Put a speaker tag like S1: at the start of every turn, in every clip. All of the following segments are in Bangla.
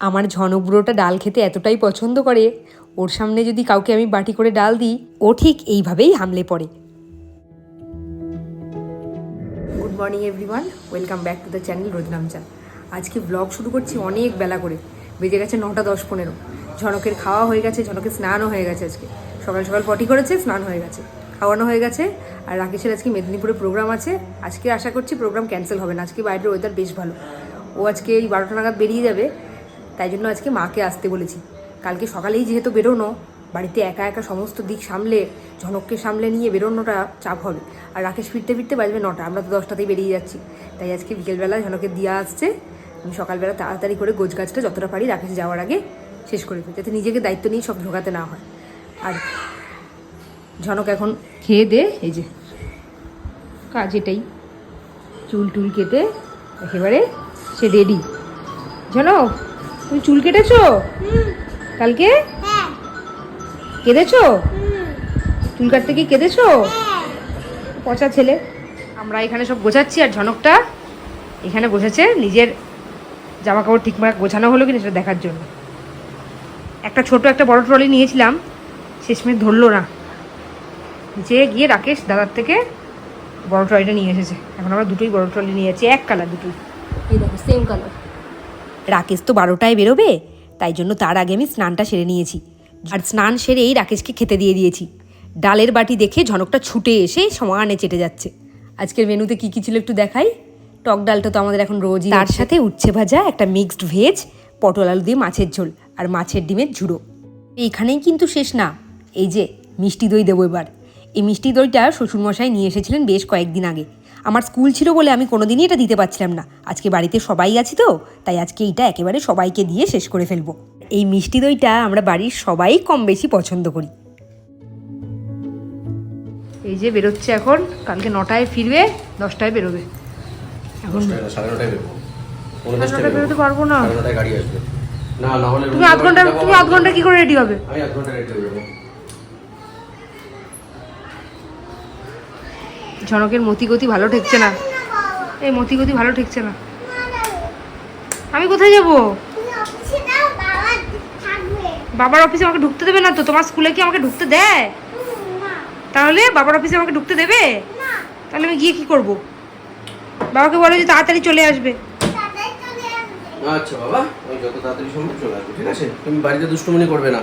S1: আমার ঝনক বুড়োটা ডাল খেতে এতটাই পছন্দ করে, ওর সামনে যদি কাউকে আমি বাটি করে ডাল দিই, ও ঠিক এইভাবেই হামলে পড়ে। Good morning everyone welcome back to the channel Roznamcha আজকে ব্লগ শুরু করছি অনেক বেলা করে। বেজে গেছে নটা দশ পনেরো। ঝনকের খাওয়া হয়ে গেছে, ঝনকের স্নানও হয়ে গেছে আজকে। সকাল সকাল পটি করেছে, স্নান হয়ে গেছে। খাওয়ানো হয়ে গেছে, আর রাকেশের আজকে মেদিনীপুরে প্রোগ্রাম আছে। আজকে আশা করছি প্রোগ্রাম ক্যান্সেল হবে না। আজকে বাইরের ওয়েদার বেশ ভালো। ও আজকে এই বারোটা নাগাদ বেরিয়ে যাবে। তাই জন্য আজকে মাকে আসতে বলেছি। কালকে সকালেই যেহেতু বেরোনো, বাড়িতে একা একা সমস্ত দিক সামলে, ঝনককে সামলে নিয়ে বেরোনোটা চাপ হবে। আর রাকেশ ফিরতে ফিরতে বাজবে নটা, আমরা তো দশটাতেই বেরিয়ে যাচ্ছি। তাই আজকে বিকেলবেলা ঝনকের দিয়া আসছে। আমি সকালবেলা তাড়াতাড়ি করে গোছ গাছটা যতটা পারি রাকেশ যাওয়ার আগে শেষ করে দিই, যাতে নিজেকে দায়িত্ব নিয়ে সব ঢোকাতে না হয়। আর ঝনক এখন খেয়ে দে, এই যে কাজ এটাই। চুল টুল কেটে একেবারে সে রেডি ঝনক! তুমি চুল কেটেছো? কালকে? কেঁদেছো? চুল কাটতে কি কেঁদেছো? পচা ছেলে। আমরা এখানে সব গোছাচ্ছি, আর ঝনকটা এখানে বসেছে নিজের জামা কাপড় ঠিকঠাক গোছানো হলো কিনা সেটা দেখার জন্য। একটা ছোট, একটা বড় ট্রলি নিয়েছিলাম, শেষমেশ ধরলো না। নিচে গিয়ে রাকেশ দাদার থেকে বড় ট্রলিটা নিয়ে এসেছে। এখন আমরা দুটোই বড় ট্রলি নিয়ে এক কালার দুটোই। এই দেখো সেম কালার রাকেশ তো বারোটায় বেরোবে তাই জন্য তার আগে আমি স্নানটা সেরে নিয়েছি। আর স্নান সেরেই রাকেশকে খেতে দিয়ে দিয়েছি। ডালের বাটি দেখে ঝনকটা ছুটে এসে সমানে চেটে যাচ্ছে। আজকের মেনুতে কি কি ছিল একটু দেখাই? টক ডালটা তো আমাদের এখন রোজই তার সাথে উচ্ছে ভাজা একটা মিক্সড ভেজ পটল আলু দিয়ে মাছের ঝোল আর মাছের ডিমের ঝুড়ো। এইখানেই কিন্তু শেষ না। এই যে মিষ্টি দই দেবো এবার। এই মিষ্টি দইটা শ্বশুরমশাই নিয়ে এসেছিলেন বেশ কয়েকদিন আগে। আমার স্কুল ছিল বলে আমি কোনোদিনই এটা দিতে পারছিলাম না। আজকে বাড়িতে সবাই আছি তো তাই আজকে এইটা একেবারে সবাইকে দিয়ে শেষ করে ফেলব। এই মিষ্টি দইটা আমরা বাড়ির সবাই কম বেশি পছন্দ করি। এই যে বেরোচ্ছে এখন কালকে নটায় ফিরবে দশটায় বেরোবে। এখন বেরোতে পারব না। তুমি আধ ঘণ্টা তুমি আধ ঘণ্টা কি করে রেডি হবে?
S2: আমি আধ ঘণ্টা রেডি হয়ে যাব।
S1: ঝনকের মতিগতি ভালো ঠেকছে না। এই মতিগতি ভালো ঠেকছে না। আমি কোথায় যাব? বাবার অফিসে আমাকে ঢুকতে দেবে না তো? তোমার স্কুলে কি আমাকে ঢুকতে দেয়? তাহলে বাবার অফিসে আমাকে ঢুকতে দেবে? তাহলে আমি গিয়ে কি করব? বাবাকে বলো যে তাড়াতাড়ি চলে আসবে।
S2: আচ্ছা বাবা আমি যত তাড়াতাড়ি সম্ভব চলে আসব ঠিক আছে? তুমি বাড়িতে দুষ্টুমনি করবে না।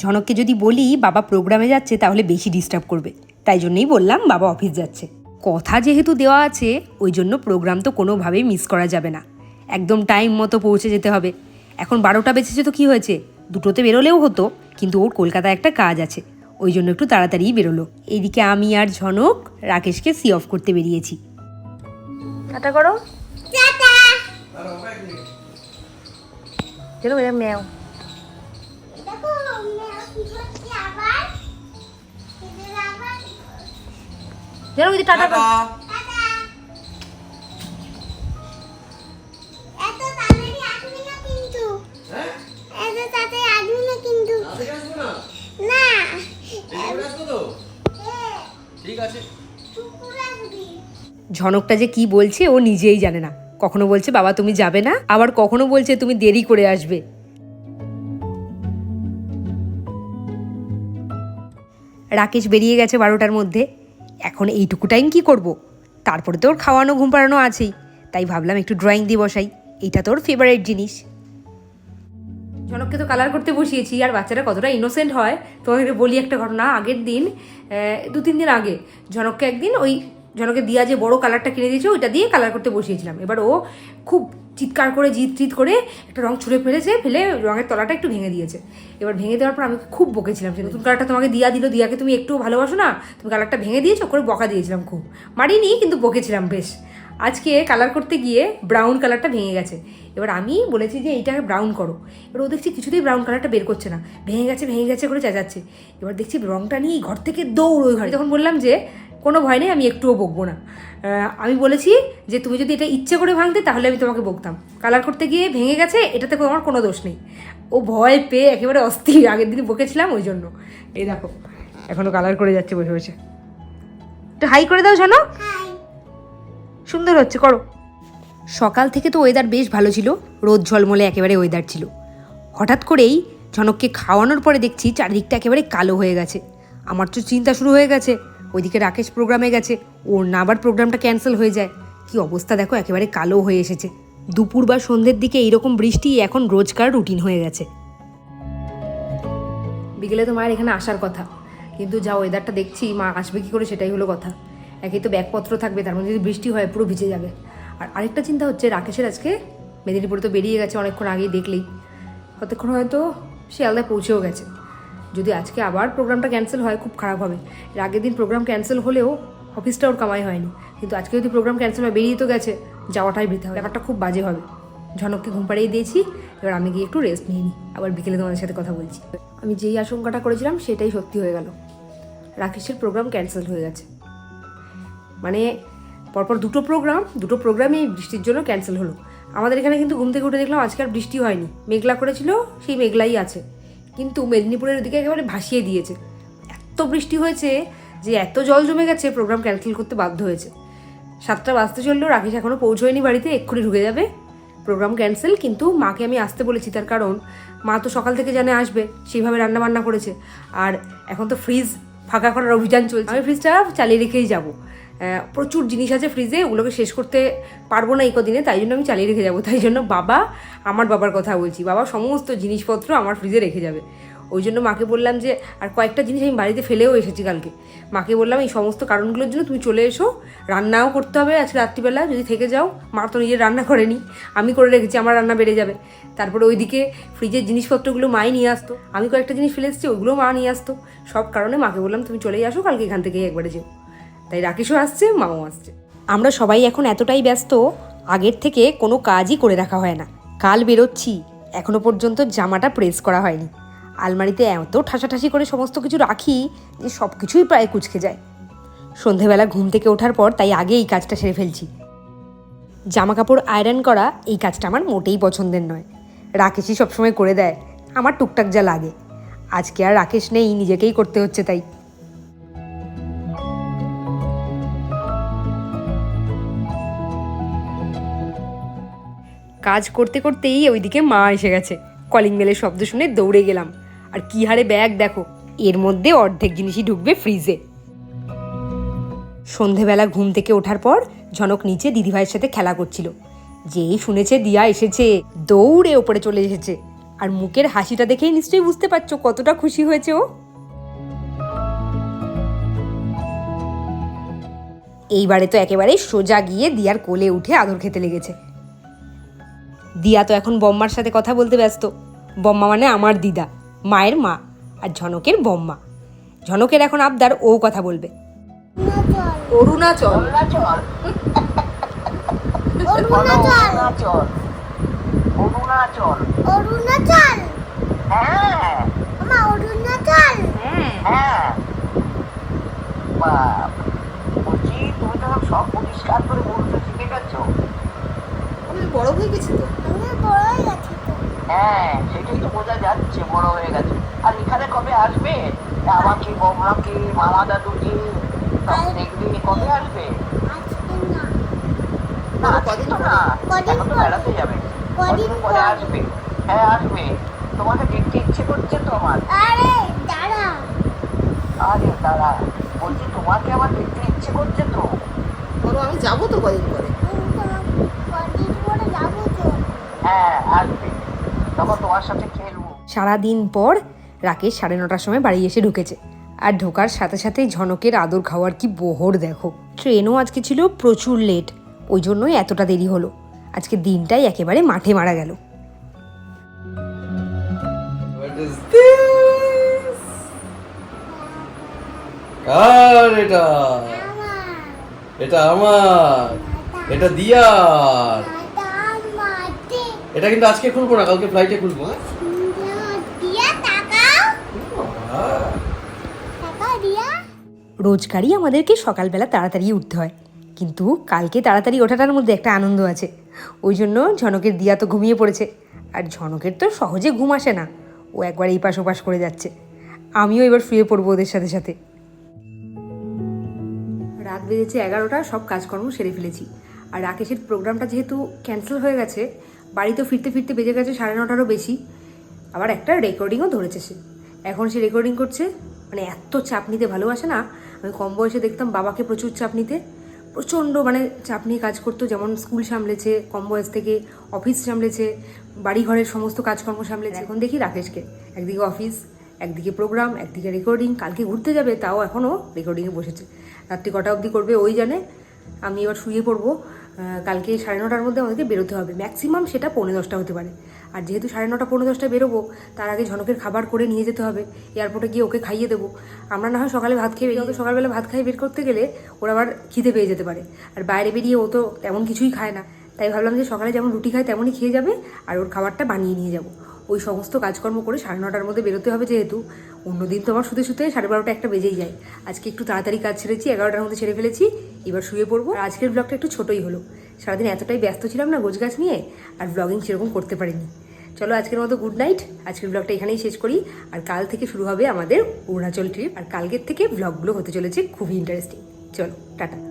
S1: ঝনককে যদি বলি বাবা প্রোগ্রামে যাচ্ছে তাহলে বেশি ডিস্টার্ব করবে। তাই জন্যই বললাম বাবা অফিস যাচ্ছে। কথা যেহেতু দেওয়া আছে ওই জন্য প্রোগ্রাম তো কোনোভাবেই মিস করা যাবে না। একদম টাইম মতো পৌঁছে যেতে হবে। এখন বারোটা বেঁচেছে তো কি হয়েছে? দুটোতে বেরোলেও হতো কিন্তু ওর কলকাতায় একটা কাজ আছে। ওই জন্য একটু তাড়াতাড়িই বেরোলো। এইদিকে আমি আর ঝনক রাকেশকে সি অফ করতে বেরিয়েছি। টাটা করো। চলো ম্যাও
S3: না কিন্তু। না
S2: ঠিক আছে।
S1: ঝনকটা যে কি বলছে ও নিজেই জানে না। কখনো বলছে বাবা তুমি যাবে না? আবার কখনো বলছে তুমি দেরি করে আসবে। রাকেশ বেরিয়ে গেছে বারোটার মধ্যে। এখন এইটুকু টাইম কি করব? তারপরে তো ওর খাওয়ানো, ঘুম পাড়ানো আছেই। তাই ভাবলাম একটু ড্রয়িং দিয়ে বসাই। এইটা তোর ফেভারিট জিনিস। ঝনককে তো কালার করতে বসিয়েছি, আর বাচ্চারা কতটা ইনোসেন্ট হয়। তোমাকে বলি একটা ঘটনা, আগের দিন দু তিন দিন আগে ঝনককে একদিন ওই ঝনকে দিয়া যে বড় কালারটা কিনে দিয়েছে, ওইটা দিয়ে কালার করতে বসিয়েছিলাম। এবার ও খুব চিৎকার করে, জিত জিত করে একটা রঙ ছুঁড়ে ফেলেছে, ফেলে রঙের তলাটা একটু ভেঙে দিয়েছে। এবার ভেঙে দেওয়ার পর আমি খুব বকেছিলাম যে নতুন কালারটা তোমাকে দিয়া দিল, দিয়াকে তুমি একটুও ভালোবাসো না, তুমি কালারটা ভেঙে দিয়েছ, করে বকা দিয়েছিলাম খুব। মারিনি, কিন্তু বকেছিলাম বেশ। আজকে কালার করতে গিয়ে ব্রাউন কালারটা ভেঙে গেছে। এবার আমি বলেছি যে এইটাকে ব্রাউন করো। এবার ও দেখছি কিছুতেই ব্রাউন কালারটা বের করছে না। ভেঙে গেছে ভেঙে গেছে করে চেঁচাচ্ছে। এবার দেখছি রঙটা নিয়ে ঘর থেকে দৌড় ওই ঘরে। তখন বললাম যে কোনো ভয় নেই আমি একটুও বকবো না। আমি বলেছি যে তুমি যদি এটা ইচ্ছে করে ভাঙতে তাহলে আমি তোমাকে বকতাম। কালার করতে গিয়ে ভেঙে গেছে এটাতে আমার কোনো দোষ নেই। ও ভয় পেয়ে একেবারে অস্থির আগের দিন বকেছিলাম ওই জন্য। এই দেখো এখনও কালার করে যাচ্ছে বসে বসে। একটু হাই করে দাও জানো? সুন্দর হচ্ছে করো। সকাল থেকে তো ওয়েদার বেশ ভালো ছিল রোদ ঝলমলে একেবারে ওয়েদার ছিল। হঠাৎ করেই ঝনককে খাওয়ানোর পরে দেখছি চারিদিকটা একেবারে কালো হয়ে গেছে। আমার তো চিন্তা শুরু হয়ে গেছে ওইদিকে রাকেশ প্রোগ্রামে গেছে। ওর না আবার প্রোগ্রামটা ক্যান্সেল হয়ে যায়। কি অবস্থা দেখো, একেবারে কালো হয়ে এসেছে। দুপুর বা সন্ধ্যের দিকে এইরকম বৃষ্টি এখন রোজকার রুটিন হয়ে গেছে। বিকেলে তো মায়ের এখানে আসার কথা। কিন্তু যা ওয়েদারটা দেখছি, মা আসবে কি করে সেটাই হলো কথা। একেই তো ব্যাগপত্র থাকবে, তার মধ্যে যদি বৃষ্টি হয় পুরো ভিজে যাবে। আর আরেকটা চিন্তা হচ্ছে, রাকেশের আজকে মেদিনীপুরে তো বেরিয়ে গেছে অনেকক্ষণ আগেই দেখলেই। কতক্ষণ হয়তো শিয়ালদায় পৌঁছেও গেছে। যদি আজকে আবার প্রোগ্রামটা ক্যান্সেল হয়, খুব খারাপ হবে। এর আগের দিন প্রোগ্রাম ক্যান্সেল হলেও অফিসটা ওর কামাই হয়নি। কিন্তু আজকে যদি প্রোগ্রাম ক্যান্সেল হয়, বেরিয়ে তো গেছে, যাওয়াটাই বৃথা হবে ব্যাপারটা খুব বাজে হবে। ঝনককে ঘুম পাড়িয়ে দিয়েছি, এবার আমি গিয়ে একটু রেস্ট নিয়ে নিই। আবার বিকেলে তোমাদের সাথে কথা বলছি। আমি যেই আশঙ্কাটা করেছিলাম, সেটাই সত্যি হয়ে গেল। রাকেশের প্রোগ্রাম ক্যান্সেল হয়ে গেছে। মানে পরপর দুটো প্রোগ্রাম, দুটো প্রোগ্রামই বৃষ্টির জন্য ক্যান্সেল হলো। আমাদের এখানে কিন্তু ঘুম থেকে উঠে দেখলাম আজকে আর বৃষ্টি হয়নি। মেঘলা করেছিল, সেই মেঘলাই আছে। কিন্তু মেদিনীপুরের দিকে একেবারে ভাসিয়ে দিয়েছে। এত বৃষ্টি হয়েছে যে এত জল জমে গেছে প্রোগ্রাম ক্যান্সেল করতে বাধ্য হয়েছে। সাতটা বাজতে চলল, রাকেশ এখনও পৌঁছয়নি বাড়িতে, এক্ষুনি ঢুকে যাবে। প্রোগ্রাম ক্যান্সেল কিন্তু মাকে আমি আসতে বলেছি তার কারণ, মা তো সকাল থেকে জানে আসবে, সেইভাবে রান্না বান্না করেছে। আর এখন তো ফ্রিজ ফাঁকা করার অভিযান চলছে। আমি ফ্রিজটা চালিয়ে রেখেই যাব। প্রচুর জিনিস আছে ফ্রিজে ওগুলোকে শেষ করতে পারব না এই কদিনে, তাই জন্য আমি চালিয়ে রেখে যাব। তাই জন্য বাবা, আমার বাবার কথা বলছি। বাবা সমস্ত জিনিসপত্র আমার ফ্রিজে রেখে যাবে। ওই জন্য মাকে বললাম যে, আর কয়েকটা জিনিস আমি বাড়িতে ফেলেও এসেছি কালকে। মাকে বললাম, এই সমস্ত কারণগুলোর জন্য তুমি চলে এসো, রান্নাও করতে হবে আজকে রাত্রিবেলা, যদি থেকে যাও, মা তো নিজের রান্না করেনি, আমি করে রেখেছি, আমার রান্না বেড়ে যাবে। তারপরে ওইদিকে ফ্রিজের জিনিসপত্রগুলো মাই নিয়ে আসতো। আমি কয়েকটা জিনিস ফেলে এসেছি ওইগুলো মা নিয়ে আসতো। সব কারণে মাকে বললাম, তুমি চলেই আসো, কালকে এখান থেকেই একবারে যেও। তাই রাকেশও আসছে মাও আসছে। আমরা সবাই এখন এতটাই ব্যস্ত, আগের থেকে কোনো কাজই করে রাখা হয় না। কাল বেরোচ্ছি, এখনও পর্যন্ত জামাটা প্রেস করা হয়নি। আলমারিতে এত ঠাসাঠাসি করে সমস্ত কিছু রাখি যে সব কিছুই প্রায় কুচকে যায়। সন্ধেবেলা ঘুম থেকে ওঠার পর তাই আগে এই কাজটা সেরে ফেলছি। জামা কাপড় আয়রন করা এই কাজটা আমার মোটেই পছন্দের নয়। রাকেশই সবসময় করে দেয়, আমার টুকটাক যা লাগে। আজকে আর রাকেশ নেই, নিজেকেই করতে হচ্ছে তাই। কাজ করতে করতেই ওইদিকে মা এসে গেছে। কলিং বেলের শব্দ শুনে দৌড়ে গেলাম। আর কি হারে ব্যাগ দেখো, এর মধ্যে অর্ধেক জিনিসই ঢুকবে ফ্রিজে। সন্ধেবেলা ঘুম থেকে ওঠার পর ঝনক নিচে দিদিভাইয়ের সাথে খেলা করছিল। যেই শুনেছে দিয়া এসেছে, দৌড়ে ওপরে চলে এসেছে। আর মুখের হাসিটা দেখেই নিশ্চয়ই বুঝতে পারছ কতটা খুশি হয়েছে ও। এইবারে তো একেবারে সোজা গিয়ে দিয়ার কোলে উঠে আদর খেতে লেগেছে। দিয়া তো এখন বম্মার সাথে কথা বলতে ব্যস্ত। বম্মা মানে আমার দিদা মায়ের মা আর ঝনকের বম্মা। ঝনকের এখন আবদার ও কথা বলবে। অরুণাচল।
S3: অরুণাচল।
S4: অরুণাচল।
S3: অরুণাচল।
S4: হ্যাঁ।
S3: অরুণাচল।
S4: হ্যাঁ। বাপ বলছি তুমি তো সব পরিষ্কার করে বলতে শিখে গেছো।
S3: আমি বড় হয়ে গেছি তো?
S4: হ্যাঁ সেটাই তো বোঝা যাচ্ছে বড় হয়ে গেছে। আর এখানে কবে আসবে? আমাকে বৌমাকে মামা দাদুকে সব দেখবে কবে আসবে? না। আজকে তো না। এখন তো বেড়াতে যাবে।
S3: কদিন
S4: পরে। আসবে। হ্যাঁ আসবে। তোমাকে দেখতে ইচ্ছে করছে তো আমার।
S3: আরে দাঁড়া।
S4: আরে দাঁড়া। বলছি তোমাকে আমার দেখতে ইচ্ছে করছে তো।
S5: বলো আমি যাব তো কদিন পরে?
S3: কদিন পরে যাব তো।
S4: হ্যাঁ আসবে। তোমার সাথে খেলব
S1: সারাদিন পর রাকেশ সাড়ে নটার সময় বাড়ি এসে ঢুকেছে। আর ঢোকার সাথে সাথেই ঝনকের আদর খাওয়ার কি বহর দেখো। ট্রেনও আজকে ছিল প্রচুর লেট ওই জন্যই এতটা দেরি হলো। আজকে দিনটাই একেবারে মাঠে মারা গেল।
S2: কার এটা?
S3: আমার।
S2: এটা আমার। এটা দিয়ার।
S3: মাটি
S2: এটা কিন্তু আজকে খুলবো না কালকে ফ্লাইটে খুলবো হ্যাঁ?
S1: রোজকারই আমাদেরকে সকালবেলা তাড়াতাড়ি উঠতে হয়। কিন্তু কালকে তাড়াতাড়ি ওঠাটার মধ্যে একটা আনন্দ আছে। ওই জন্য ঝনকের দিয়া তো ঘুমিয়ে পড়েছে। আর ঝনকের তো সহজে ঘুম আসে না। ও একবার এই পাশ ওপাশ করে যাচ্ছে। আমিও এবার শুয়ে পড়ব ওদের সাথে সাথে। রাত বেজেছে এগারোটা সব কাজকর্ম সেরে ফেলেছি। আর রাকেশের প্রোগ্রামটা যেহেতু ক্যান্সেল হয়ে গেছে বাড়িতে ফিরতে ফিরতে বেজে গেছে সাড়ে নটারও বেশি। আবার একটা রেকর্ডিংও ধরেছে সে। এখন সে রেকর্ডিং করছে মানে এত চাপ নিতে ভালোবাসে না। আমি কম বয়সে দেখতাম বাবাকে প্রচুর চাপ নিতে। প্রচণ্ড মানে চাপ নিয়ে কাজ করতো, যেমন স্কুল সামলেছে, কম বয়স থেকে অফিস সামলেছে বাড়ি ঘরের সমস্ত কাজকর্ম সামলেছে। এখন দেখি রাকেশকে। একদিকে অফিস একদিকে প্রোগ্রাম একদিকে রেকর্ডিং কালকে ঘুরতে যাবে, তাও এখনও রেকর্ডিংয়ে বসেছে। রাত্রি কটা অবধি করবে, ওই জানে। আমি এবার শুয়ে পড়ব। কালকে সাড়ে নটার মধ্যে আমাদেরকে বেরোতে হবে। ম্যাক্সিমাম সেটা পৌনে দশটা হতে পারে। আর যেহেতু সাড়ে নটা, পৌনে দশটায় বেরোবো, তার আগে ঝনকের খাবার করে নিয়ে যেতে হবে। এয়ারপোর্টে গিয়ে ওকে খাইয়ে দেবো। আমরা না হয় সকালে ভাত খেয়ে বেরিয়ে সকালবেলা ভাত খাইয়ে বের করতে গেলে ওরা আবার খিদে পেয়ে যেতে পারে। আর বাইরে বেরিয়ে ও তো তেমন কিছুই খায় না। তাই ভাবলাম যে সকালে যেমন রুটি খায়, তেমনই খেয়ে যাবে আর ওর খাবারটা বানিয়ে নিয়ে যাব। ওই সমস্ত কাজকর্ম করে সাড়ে নটার মধ্যে বেরোতে হবে যেহেতু। অন্যদিন তো আমার শুতে শুতে সাড়ে বারোটা একটা বেজেই যায়। আজকে একটু তাড়াতাড়ি কাজ ছেড়েছি, এগারোটার মধ্যে ছেড়ে ফেলেছি, এবার শুয়ে পড়ব। আর আজকের ব্লগটা একটু ছোটোই হলো। সারাদিন এতটাই ব্যস্ত ছিলাম না গোছগাছ নিয়ে, আর ব্লগিং সেরকম করতে পারিনি। চলো আজকের মতো গুড নাইট আজকের ব্লগটা এখানেই শেষ করি। আর কাল থেকে শুরু হবে আমাদের অরুণাচল ট্রিপ আর কালকের থেকে ব্লগগুলো হতে চলেছে খুবই ইন্টারেস্টিং চলো, টাটা।